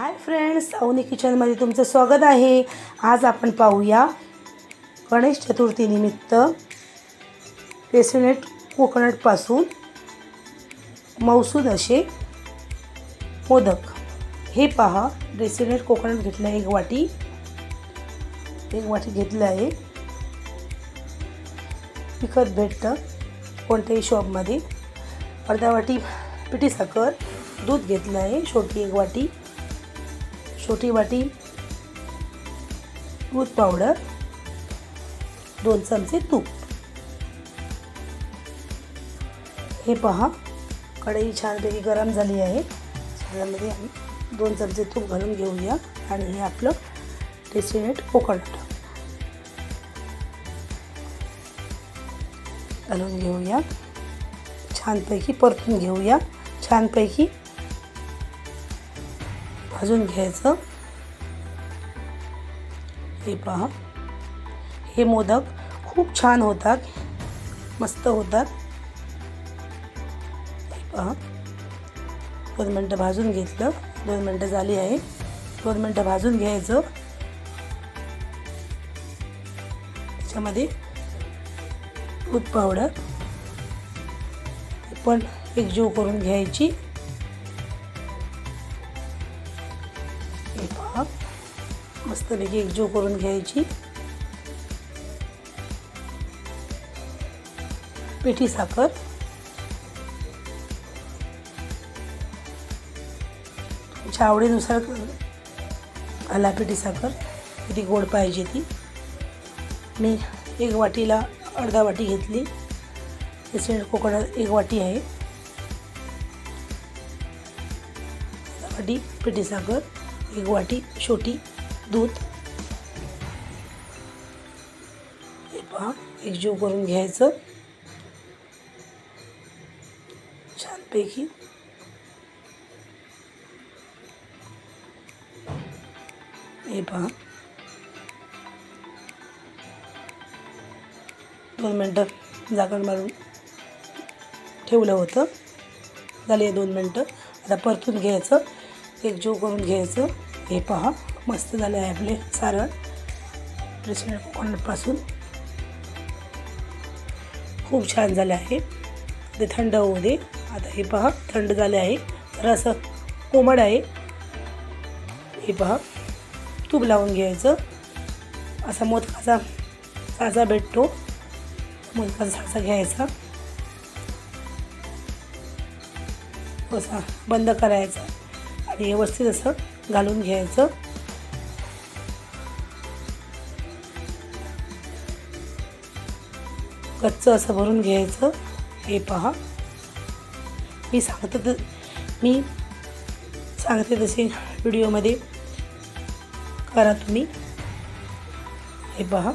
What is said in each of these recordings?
Hi friends Avni किचनमध्ये तुमचं स्वागत आहे. आज आपण पाहूया गणेश चतुर्थीनिमित्त रेसिनेट कोकोनटपासून मौसूद असे मोदक. हे पहा रेसिनेट कोकोनट घेतलं आहे एक वाटी. एक वाटी घेतलं आहे. विकत भेटतं कोणत्याही शॉपमध्ये. अर्धा वाटी पिठी साखर दूध घेतलं आहे छोटी एक वाटी. छोटी वाटी दूध पावडर दोन चमचे तूप. हे पहा कढई छानपैकी गरम झाली आहे. त्यामध्ये आम्ही दोन चमचे तूप घालून घेऊया आणि हे आपलं डेसिनेट कोकोनट घालून घेऊया. छानपैकी परतून घेऊया. छानपैकी भाजून घ्यायचं. हे पहा. हे मोदक खूप छान होतात. मस्त होतात. हे पहा. दोन मिनटं भाजून घेतलं. दोन मिनटं झाली आहे. दोन मिनटं भाजून घ्यायचं. त्याच्यामध्ये दूध पावडर. पण एकजीव करून घ्यायची. मस्तपैकी एकजीव करून घ्यायची. पिठी साखर. तुमच्या आवडीनुसार घाला पिठी साखर. किती गोड पाहिजे ती. मी एक वाटीला अर्धा वाटी घेतली. रेसिडेंट कोकोनट एक वाटी आहे. वाटी पिठी साखर एक वाटी छोटी दूध. हे पहा एकजीव करून घ्यायचं. छानपैकी. हे पहा. दोन मिनटं झाकण मारून ठेवलं होतं. झाले दोन मिनटं. आता परतून घ्यायचं. एकजीव करून घ्यायचं. हे पहा. मस्त झाले आहे आपले सारण प्रेसिडेंट कोकोनटपासून खूप छान झाले आहे. ते थंड होऊ दे. आता हे पहा थंड झाले आहे. तर असं कोमड आहे. हे पहा तूप लावून घ्यायचं. असा मोदकाचा साचा भेटतो. मोदकाचा साचा घ्यायचा. असा बंद करायचा. आणि व्यवस्थित असं घालून घ्यायचं. कच्चं असं भरून घ्यायचं. हे पहा. मी सांगते तर मी सांगते तसे व्हिडिओमध्ये करा तुम्ही. हे पहा.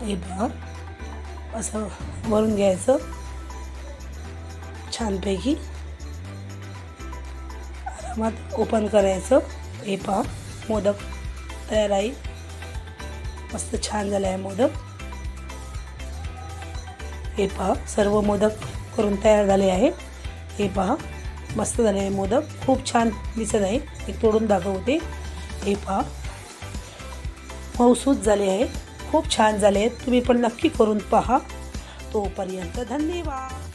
हे पहा. असं भरून घ्यायचं. छानपैकी. आरामात ओपन करायचं. हे पहा. मोदक तयार आहे. मस्त छान झालं आहे मोदक. हे पहा सर्व मोदक करून तयार झाले आहे. हे पहा मस्त झाले आहे मोदक. खूप छान दिसत आहे. एक तोडून दाखवते. हे पहा मौसूद झाले आहे. खूप छान झाले आहेत. तुम्ही पण नक्की करून पहा. तोपर्यंत धन्यवाद.